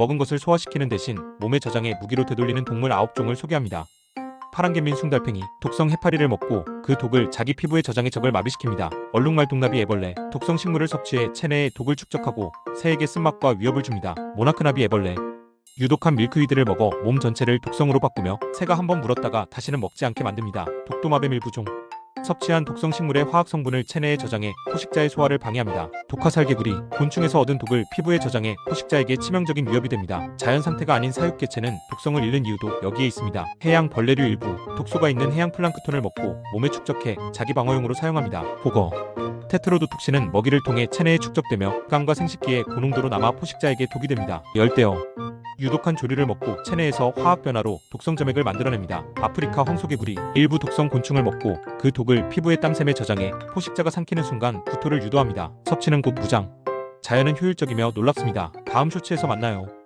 먹은 것을 소화시키는 대신 몸에 저장해 무기로 되돌리는 동물 9종을 소개합니다. 파란개민 숭달팽이, 독성 해파리를 먹고 그 독을 자기 피부에 저장해 적을 마비시킵니다. 얼룩말 동나비 애벌레, 독성 식물을 섭취해 체내에 독을 축적하고 새에게 쓴맛과 위협을 줍니다. 모나크나비 애벌레, 유독한 밀크위드를 먹어 몸 전체를 독성으로 바꾸며 새가 한번 물었다가 다시는 먹지 않게 만듭니다. 독도마뱀 일부종 섭취한 독성 식물의 화학 성분을 체내에 저장해 포식자의 소화를 방해합니다. 독화살개구리 곤충에서 얻은 독을 피부에 저장해 포식자에게 치명적인 위협이 됩니다. 자연 상태가 아닌 사육개체는 독성을 잃는 이유도 여기에 있습니다. 해양 벌레류 일부 독소가 있는 해양 플랑크톤을 먹고 몸에 축적해 자기 방어용으로 사용합니다. 보거 테트로도 톡신은 먹이를 통해 체내에 축적되며 깡과 생식기에 고농도로 남아 포식자에게 독이 됩니다. 열대어 유독한 조류를 먹고 체내에서 화학 변화로 독성 점액을 만들어냅니다. 아프리카 황소개구리 일부 독성 곤충을 먹고 그 독을 피부의 땀샘에 저장해 포식자가 삼키는 순간 구토를 유도합니다. 섭취는 곧 무장. 자연은 효율적이며 놀랍습니다. 다음 쇼츠에서 만나요.